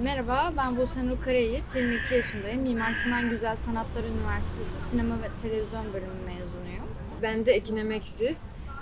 Merhaba, ben Buse Nur Karayit, 22 yaşındayım. Mimar Sinan Güzel Sanatlar Üniversitesi Sinema ve Televizyon Bölümü mezunuyum. Ben de Ekin Emeksiz,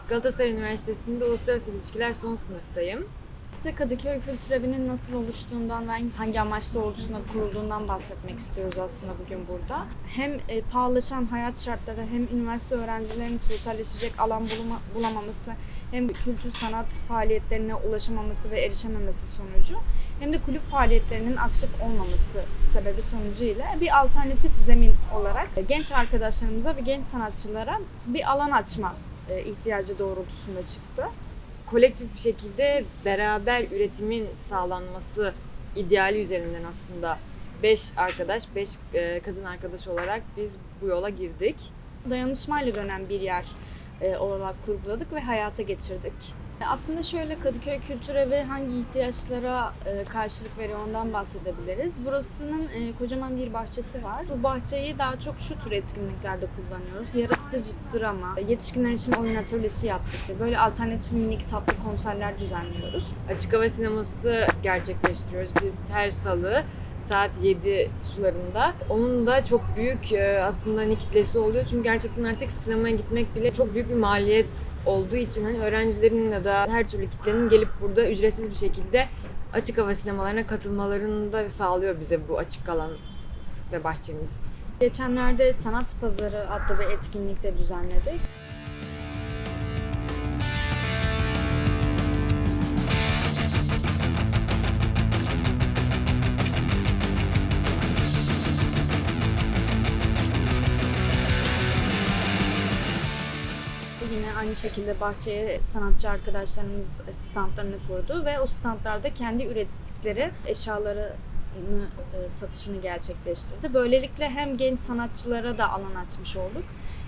Galatasaray Üniversitesi'nde Uluslararası İlişkiler son sınıftayım. Size Kadıköy Kültür Evi'nin nasıl oluştuğundan ve hangi amaç doğrultusunda kurulduğundan bahsetmek istiyoruz aslında bugün burada. Hem e, pahalılaşan hayat şartları hem üniversite öğrencilerinin sosyalleşecek alan bulama, bulamaması hem kültür sanat faaliyetlerine ulaşamaması ve erişememesi sonucu hem de kulüp faaliyetlerinin aktif olmaması sebebi sonucu ile bir alternatif zemin olarak genç arkadaşlarımıza ve genç sanatçılara bir alan açma e, ihtiyacı doğrultusunda çıktı. Kolektif bir şekilde beraber üretimin sağlanması ideali üzerinden aslında 5 arkadaş, 5 kadın arkadaş olarak biz bu yola girdik. dayanışmayla dönen bir yer e, olarak kurguladık ve hayata geçirdik. Aslında şöyle Kadıköy Kültür Evi hangi ihtiyaçlara e, karşılık veriyor ondan bahsedebiliriz. Burasının e, kocaman bir bahçesi var. Bu bahçeyi daha çok şu tür etkinliklerde kullanıyoruz. Yaratıcı drama, yetişkinler için oyun atölyesi yaptık. Böyle alternatif minik tatlı konserler düzenliyoruz. Açık hava sineması gerçekleştiriyoruz biz her salı saat 7 sularında. Onun da çok büyük e, aslında hani kitlesi oluyor. Çünkü gerçekten artık sinemaya gitmek bile çok büyük bir maliyet olduğu için hani öğrencilerin ya da her türlü kitlenin gelip burada ücretsiz bir şekilde açık hava sinemalarına katılmalarını da sağlıyor bize bu açık alan ve bahçemiz. Geçenlerde Sanat Pazarı adlı bir etkinlik de düzenledik. Aynı şekilde bahçeye sanatçı arkadaşlarımız standlarını kurdu ve o standlarda kendi ürettikleri eşyaları e, satışını gerçekleştirdi. Böylelikle hem genç sanatçılara da alan açmış olduk.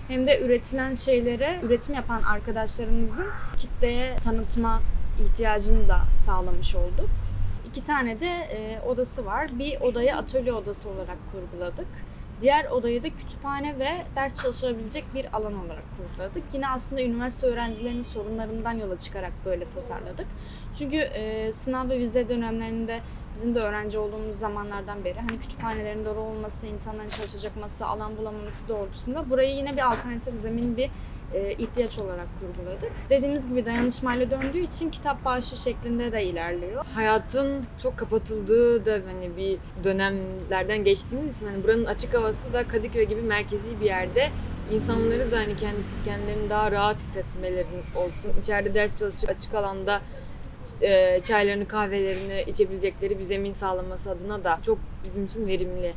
Hem de üretilen şeylere üretim yapan arkadaşlarımızın kitleye tanıtma ihtiyacını da sağlamış olduk. İki tane de e, odası var. Bir odayı atölye odası olarak kurguladık. Diğer odayı da kütüphane ve ders çalışabilecek bir alan olarak kurguladık. Yine aslında üniversite öğrencilerinin sorunlarından yola çıkarak böyle tasarladık. Çünkü e, sınav ve vize dönemlerinde bizim de öğrenci olduğumuz zamanlardan beri hani kütüphanelerin dolu olması, insanların çalışacak masa, alan bulamaması doğrultusunda burayı yine bir alternatif zemin bir e, ihtiyaç olarak kurguladık. Dediğimiz gibi dayanışmayla döndüğü için kitap bağışı şeklinde de ilerliyor. hayatın çok kapatıldığı da hani bir dönemlerden geçtiğimiz için hani buranın açık havası da Kadıköy gibi merkezi bir yerde insanları da hani kendi kendilerini daha rahat hissetmeleri olsun. İçeride ders çalışıp açık alanda e, çaylarını kahvelerini içebilecekleri bir zemin sağlaması adına da çok bizim için verimli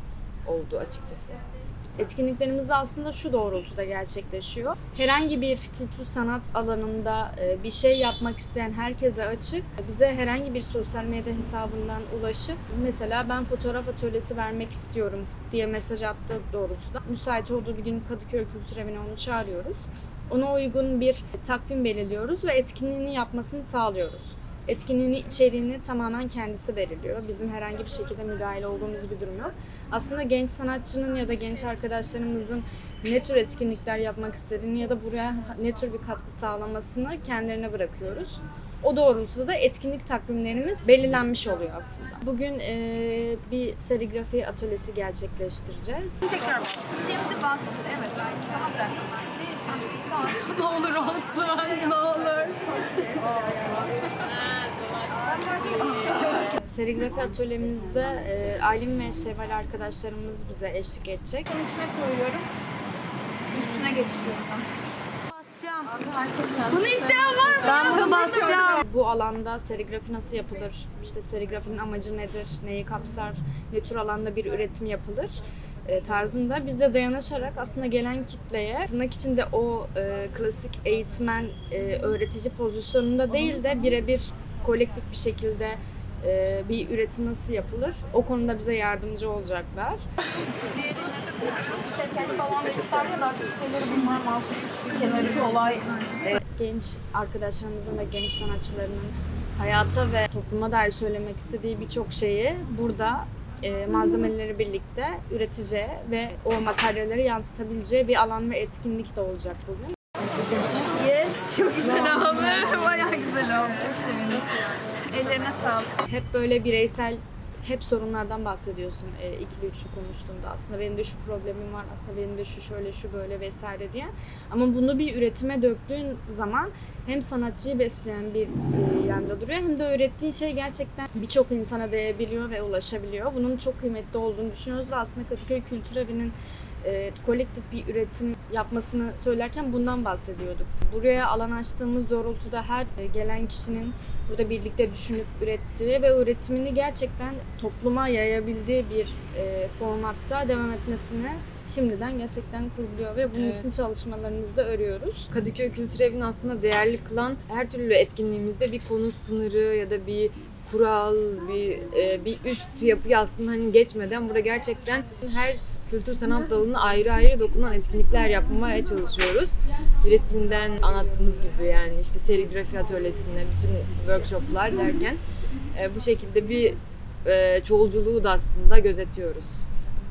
oldu açıkçası. Etkinliklerimiz de aslında şu doğrultuda gerçekleşiyor. Herhangi bir kültür sanat alanında e, bir şey yapmak isteyen herkese açık. Bize herhangi bir sosyal medya hesabından ulaşıp mesela ben fotoğraf atölyesi vermek istiyorum diye mesaj attığı doğrultuda müsait olduğu bir gün Kadıköy Kültür Evi'ne onu çağırıyoruz. Ona uygun bir takvim belirliyoruz ve etkinliğini yapmasını sağlıyoruz. Etkinliğin içeriğini tamamen kendisi belirliyor. Bizim herhangi bir şekilde müdahil olduğumuz bir durum yok. Aslında genç sanatçının ya da genç arkadaşlarımızın ne tür etkinlikler yapmak istediğini ya da buraya ne tür bir katkı sağlamasını kendilerine bırakıyoruz. O doğrultuda da etkinlik takvimlerimiz belirlenmiş oluyor aslında. Bugün eee, bir serigrafi atölyesi gerçekleştireceğiz. Tekrar bas. Şimdi bas. Evet. Sana bıraktım ne olur olsun, ne olur. Serigrafi atölyemizde eee, Aylin ve Şevval arkadaşlarımız bize eşlik edecek. Bunun içine koyuyorum. Üstüne geçiriyorum ben. Bunu isteyen var mı? Ben bunu basacağım. Bu alanda serigrafi nasıl yapılır? İşte serigrafinin amacı nedir? Neyi kapsar? Ne tür alanda bir üretim yapılır? e, tarzında biz de dayanışarak aslında gelen kitleye tırnak içinde o e, klasik eğitmen e, öğretici pozisyonunda değil de birebir kolektif bir şekilde e, bir üretim nasıl yapılır? O konuda bize yardımcı olacaklar. Genç arkadaşlarımızın ve genç sanatçılarının hayata ve topluma dair söylemek istediği birçok şeyi burada e, malzemeleri birlikte üreteceği ve o materyalleri yansıtabileceği bir alan ve etkinlik de olacak bugün. Yes, çok güzel abi. Bayağı güzel oldu. Çok sevindim. Ellerine sağlık. Hep böyle bireysel hep sorunlardan bahsediyorsun e, ikili üçlü konuştuğunda. Aslında benim de şu problemim var, aslında benim de şu şöyle şu böyle vesaire diye. Ama bunu bir üretime döktüğün zaman hem sanatçıyı besleyen bir e, yanda duruyor hem de öğrettiğin şey gerçekten birçok insana değebiliyor ve ulaşabiliyor. Bunun çok kıymetli olduğunu düşünüyoruz ve aslında Kadıköy Kültür Evi'nin e, kolektif bir üretim yapmasını söylerken bundan bahsediyorduk. Buraya alan açtığımız doğrultuda her e, gelen kişinin burada birlikte düşünüp ürettiği ve üretimini gerçekten topluma yayabildiği bir e, formatta devam etmesini şimdiden gerçekten kurguluyor ve bunun Evet. için çalışmalarımızı da örüyoruz. Kadıköy Kültür Evi'ni aslında değerli kılan her türlü etkinliğimizde bir konu sınırı ya da bir kural, bir e, bir üst yapıyı aslında hani geçmeden burada gerçekten her kültür sanat dalına ayrı ayrı dokunan etkinlikler yapmaya çalışıyoruz. Resimden anlattığımız gibi yani işte serigrafi atölyesine bütün workshoplar derken e, bu şekilde bir e, çoğulculuğu da aslında gözetiyoruz.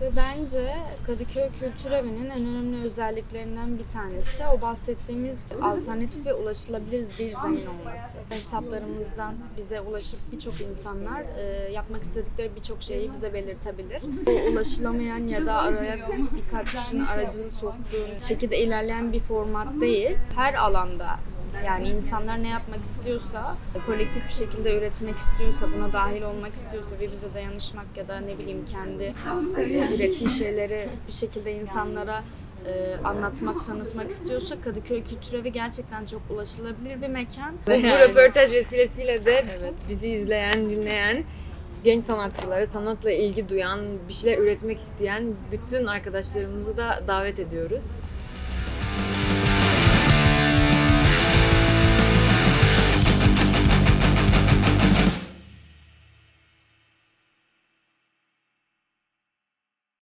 Ve bence Kadıköy Kültür Evi'nin en önemli özelliklerinden bir tanesi o bahsettiğimiz alternatif ve ulaşılabilir bir zemin olması. Hesaplarımızdan bize ulaşıp birçok insanlar e, yapmak istedikleri birçok şeyi bize belirtebilir. Bu ulaşılamayan ya da araya birkaç kişinin aracını soktuğu şekilde ilerleyen bir format değil. Her alanda yani insanlar ne yapmak istiyorsa, kolektif bir şekilde üretmek istiyorsa, buna dahil olmak istiyorsa ve bize dayanışmak ya da ne bileyim kendi ürettiği şeyleri bir şekilde insanlara e, anlatmak, tanıtmak istiyorsa Kadıköy Kültür Evi gerçekten çok ulaşılabilir bir mekan. Bu röportaj vesilesiyle de bizi izleyen, dinleyen genç sanatçılara, sanatla ilgi duyan, bir şeyler üretmek isteyen bütün arkadaşlarımızı da davet ediyoruz.